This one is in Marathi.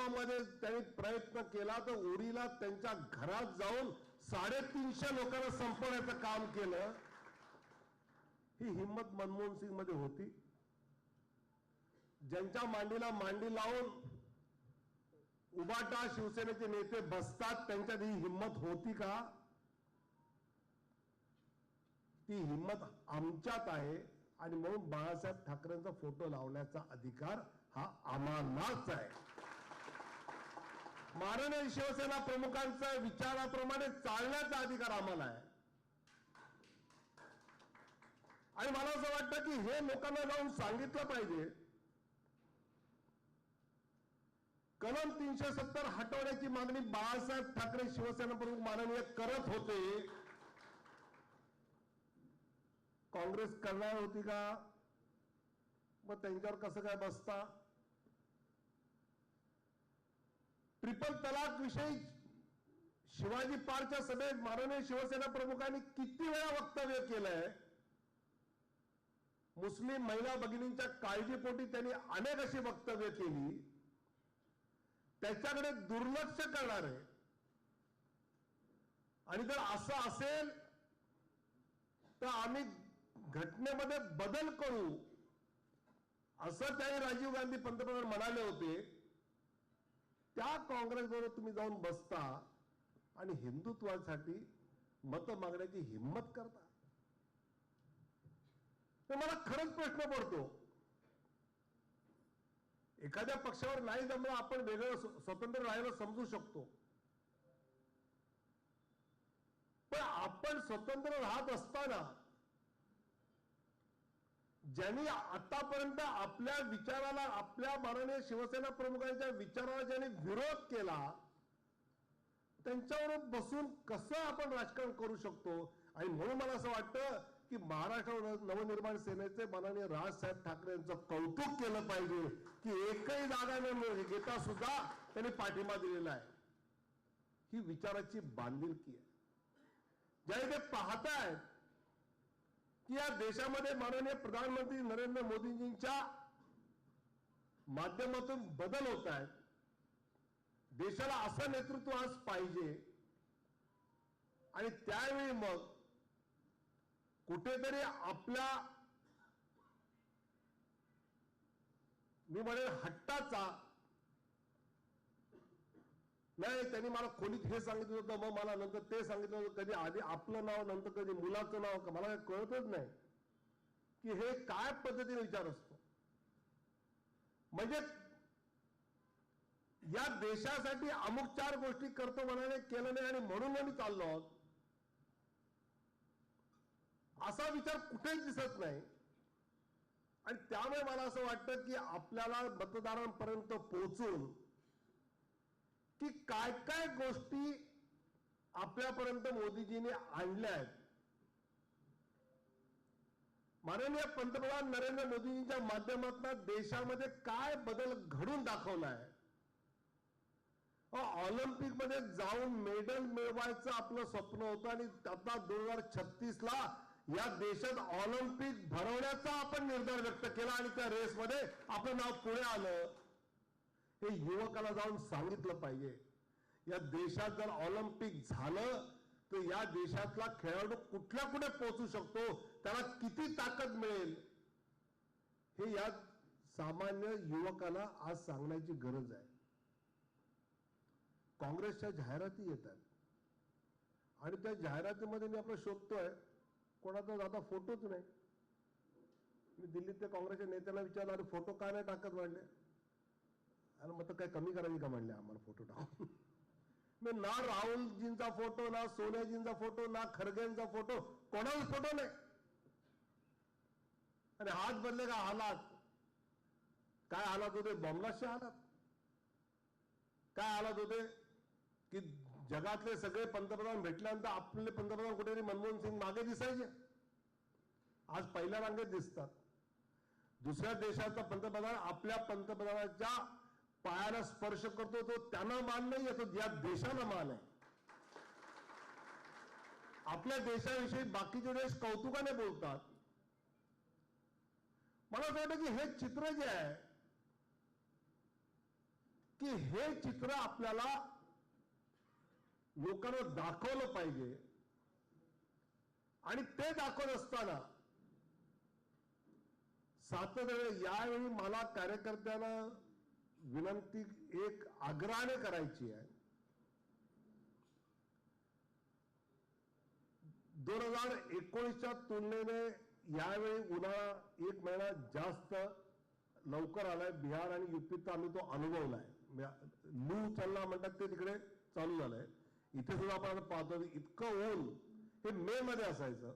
पुलवामामध्ये त्यांनी प्रयत्न केला तर उरीला त्यांच्या घरात जाऊन साडेतीनशे लोकांना संपवण्याचं काम केलं. ही हिंमत मनमोहन सिंगमध्ये होती. ज्यांच्या मांडीला मांडी लावून उबाटा शिवसेनेचे नेते बसतात त्यांच्यात ही हिंमत होती का? ती हिंमत आमच्यात आहे आणि म्हणून बाळासाहेब ठाकरेंचा फोटो लावण्याचा अधिकार हा आम्हालाच आहे. माननीय शिवसेना प्रमुखांचा विचाराप्रमाणे चालण्याचा अधिकार आम्हाला आहे. आणि मला असं वाटतं की हे लोकांना जाऊन सांगितलं पाहिजे. कलम तीनशे सत्तर हटवण्याची मागणी बाळासाहेब ठाकरे शिवसेना प्रमुख माननीय करत होते. काँग्रेस करणार होती का? मग त्यांच्यावर कसं काय बसता? ट्रिपल तलाक विषयी शिवाजी पार्कच्या सभेत माननीय शिवसेना प्रमुखांनी किती वेळा वक्तव्य केलंय? मुस्लिम महिला भगिनींच्या काळजीपोटी त्यांनी अनेक अशी वक्तव्य केली. त्याच्याकडे दुर्लक्ष करणार. आहे आणि जर असं असेल तर आम्ही घटनेमध्ये बदल करू असं त्याही राजीव गांधी पंतप्रधान म्हणाले होते. त्या काँग्रेसबरोबर तुम्ही जाऊन बसता आणि हिंदुत्वासाठी मत मागण्याची हिंमत करता. तर मला खरंच प्रश्न पडतो. एखाद्या पक्षावर नाही जमलं आपण वेगळं स्वतंत्र राहायला समजू शकतो. पण आपण स्वतंत्र राहत असताना ज्यांनी आतापर्यंत आपल्या विचाराला आपल्या माननीय शिवसेना प्रमुखांच्या विचाराला ज्यांनी विरोध केला त्यांच्यावर बसून कसं आपण राजकारण करू शकतो? आणि म्हणून मला असं वाटतं की महाराष्ट्र नवनिर्माण सेनेचे माननीय राजसाहेब ठाकरे यांचं कौतुक केलं पाहिजे की एकही जागा न घेता सुद्धा त्यांनी पाठिंबा दिलेला आहे. ही विचाराची बांधिलकी आहे. ज्या ते पाहतायत की या देशामध्ये माननीय प्रधानमंत्री नरेंद्र मोदीजींच्या माध्यमातून बदल होत आहेत. देशाला असं नेतृत्व आज पाहिजे. आणि त्यावेळी मग कुठेतरी आपल्या मी म्हणेन हट्टाचा नाही त्यांनी मला खोलीत हे सांगितलं होतं मग मला नंतर ते सांगितलं होतं. कधी आधी आपलं नाव नंतर कधी मुलाचं नाव का मला काही कळतच नाही. की हे काय पद्धतीने विचार असतो? म्हणजे या देशासाठी अमुक चार गोष्टी करतो म्हणाने केलं नाही आणि म्हणून आम्ही चाललो आहोत. असा विचार कुठेच दिसत नाही. आणि त्यामुळे मला असं वाटतं की आपल्याला मतदारांपर्यंत पोहोचून की काय काय गोष्टी आपल्यापर्यंत मोदीजीने आणल्या आहेत. माननीय पंतप्रधान नरेंद्र मोदीजींच्या माध्यमातून देशामध्ये काय बदल घडून दाखवला आहे ऑलिम्पिकमध्ये जाऊन मेडल मिळवायचं आपलं स्वप्न होतं आणि आता दोन हजार छत्तीस ला या देशात ऑलिम्पिक भरवण्याचा आपण निर्धार व्यक्त केला आणि त्या रेसमध्ये आपलं नाव पुढे आलं. हे युवकाला जाऊन सांगितलं पाहिजे. या देशात जर ऑलिम्पिक झालं तर या देशातला खेळाडू कुठल्या कुठे पोहोचू शकतो? त्याला किती ताकद मिळेल? हे या सामान्य युवकाला आज सांगण्याची गरज आहे. काँग्रेसच्या जाहिराती येतात. आणि त्या जाहिरातीमध्ये मी आपलं शोधतोय कोणाचा आता फोटोच नाही. मी दिल्लीतल्या काँग्रेसच्या नेत्याला विचारला अरे फोटो का नाही टाकत? वाढले अरे मग काय कमी करावी का म्हणले आम्हाला फोटो टाकून? मी ना राहुलजींचा फोटो ना सोनियाजींचा फोटो ना खरगेंचा फोटो कोणाचा फोटो नाही. आणि हात बदले का हालात? काय हालात होते? बॉम्बलाशे हालात. काय हालात होते? की जगातले सगळे पंतप्रधान भेटल्यानंतर आपले पंतप्रधान कुठेतरी मनमोहन सिंग मागे दिसायचे. आज पहिल्या रांगेत दिसतात. दुसऱ्या देशाचा पंतप्रधान आपल्या पंतप्रधानाच्या पायाला स्पर्श करतो तो त्यांना मान नाही येतो या देशाला मान आहे. आपल्या देशाविषयी बाकीचे देश कौतुकाने बोलतात. मला असं वाटतं की हे चित्र जे आहे की हे चित्र आपल्याला लोकांना दाखवलं पाहिजे. आणि ते दाखवत असताना सातत्याने यावेळी मला कार्यकर्त्यांना विनंती एक आग्रहाने करायची आहे. दोन हजार एकोणीसच्या तुलनेने यावेळी उन्हाळा एक महिना जास्त लवकर आलाय. बिहार आणि युपीत आम्ही तो अनुभवलाय. लू चालला म्हणतात ते तिकडे चालू झालंय. इथे सुद्धा आपण पाहतो इतकं ऊन हे मे मध्ये असायचं.